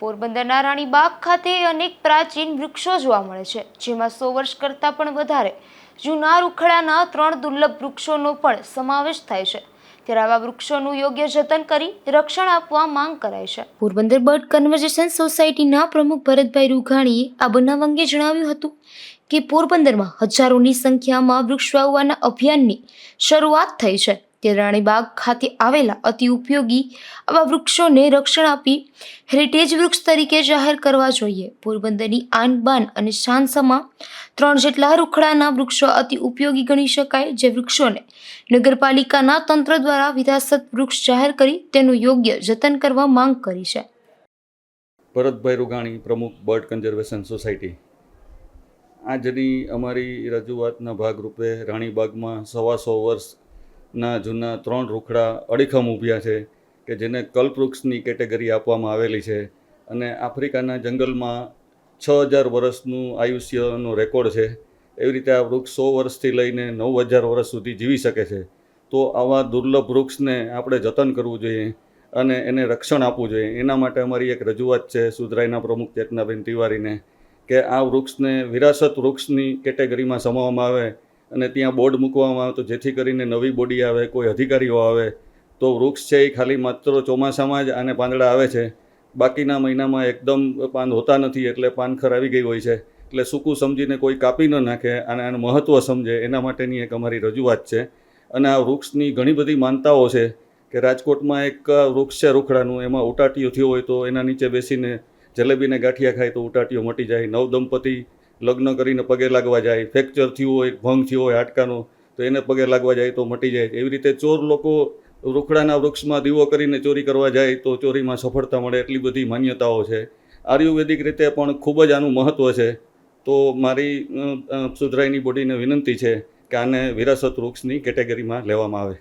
પોરબંદરના રાણીબાગ ખાતે અનેક પ્રાચીન વૃક્ષો જોવા મળે છે, જેમાં સો વર્ષ કરતાં પણ વધારે જૂના રૂખડાના ત્રણ દુર્લભ વૃક્ષોનો પણ સમાવેશ થાય છે. ત્યારે આવા વૃક્ષોનું યોગ્ય જતન કરી રક્ષણ આપવા માંગ કરાય છે. પોરબંદર બર્ડ કન્વર્ઝેશન સોસાયટીના પ્રમુખ ભરતભાઈ રૂઘાણીએ આ બનાવ અંગે જણાવ્યું હતું કે પોરબંદરમાં હજારોની સંખ્યામાં વૃક્ષ વાવવાના અભિયાનની શરૂઆત થઈ છે. તે રાણીબાગ ખાતે આવેલા અતિ ઉપયોગી આવા વૃક્ષોને રક્ષણ આપી હેરિટેજ વૃક્ષ તરીકે જાહેર કરવા જોઈએ. પોરબંદરની આન અને શાનસમાં ત્રણ જેટલા રૂખડાના વૃક્ષો અતિ ઉપયોગી ગણી શકાય, જે વૃક્ષોને નગરપાલિકાના તંત્ર દ્વારા વિરાસત વૃક્ષ જાહેર કરી તેનું યોગ્ય જતન કરવા માંગ કરી છે. ભરતભાઈ રૂગાણી, પ્રમુખ બર્ડ કન્ઝર્વેશન સોસાયટી. આજની અમારી રજૂઆતના ભાગરૂપે રાણીબાગમાં સવા સો વર્ષના જૂના ત્રણ રૂખડા અડીખમ ઊભ્યા છે કે જેને કલ્પવૃક્ષની કેટેગરી આપવામાં આવેલી છે અને આફ્રિકાના જંગલમાં છ હજાર વર્ષનું આયુષ્યનો રેકોર્ડ છે. એવી રીતે આ વૃક્ષ સો વર્ષથી લઈને નવ હજાર વર્ષ સુધી જીવી શકે છે. તો આવા દુર્લભ વૃક્ષને આપણે જતન કરવું જોઈએ અને એને રક્ષણ આપવું જોઈએ. એના માટે અમારી એક રજૂઆત છે સુધરાઈના પ્રમુખ ચેતનાબેન તિવારીને કે આ વૃક્ષને વિરાસત વૃક્ષની કેટેગરીમાં સમાવવામાં આવે અને ત્યાં બોર્ડ મૂકવામાં આવે તો જેથી કરીને નવી બોડી આવે, કોઈ અધિકારીઓ આવે, તો વૃક્ષ છે એ ખાલી માત્ર ચોમાસામાં જ આને પાંદડા આવે છે. બાકીના મહિનામાં એકદમ પાન હોતા નથી એટલે પાનખર આવી ગઈ હોય છે. એટલે સૂકું સમજીને કોઈ કાપી ન નાખે અને આનું મહત્ત્વ સમજે, એના માટેની એક અમારી રજૂઆત છે. અને આ વૃક્ષની ઘણી બધી માનતાઓ છે કે રાજકોટમાં એક વૃક્ષ છે રૂખડાનું, એમાં ઉટાટીઓ થયો હોય તો એના નીચે બેસીને જલેબીને ગાંઠિયા ખાય તો ઉટાટીઓ મટી જાય. નવ દંપતી લગ્ન કરીને પગે લાગવા જાય, ફ્રેક્ચર થયું હોય, ભંગ થયો હોય, હાડકાનો, તો એને પગે લાગવા જાય તો મટી જાય. એવી રીતે ચોર લોકો રૂખડાના વૃક્ષમાં દીવો કરીને ચોરી કરવા જાય તો ચોરીમાં સફળતા મળે એટલી બધી માન્યતાઓ છે. આયુર્વેદિક રીતે પણ ખૂબ જ આનું મહત્ત્વ છે. તો મારી સુધરાઈની બોડીને વિનંતી છે કે આને વિરાસત વૃક્ષની કેટેગરીમાં લેવામાં આવે.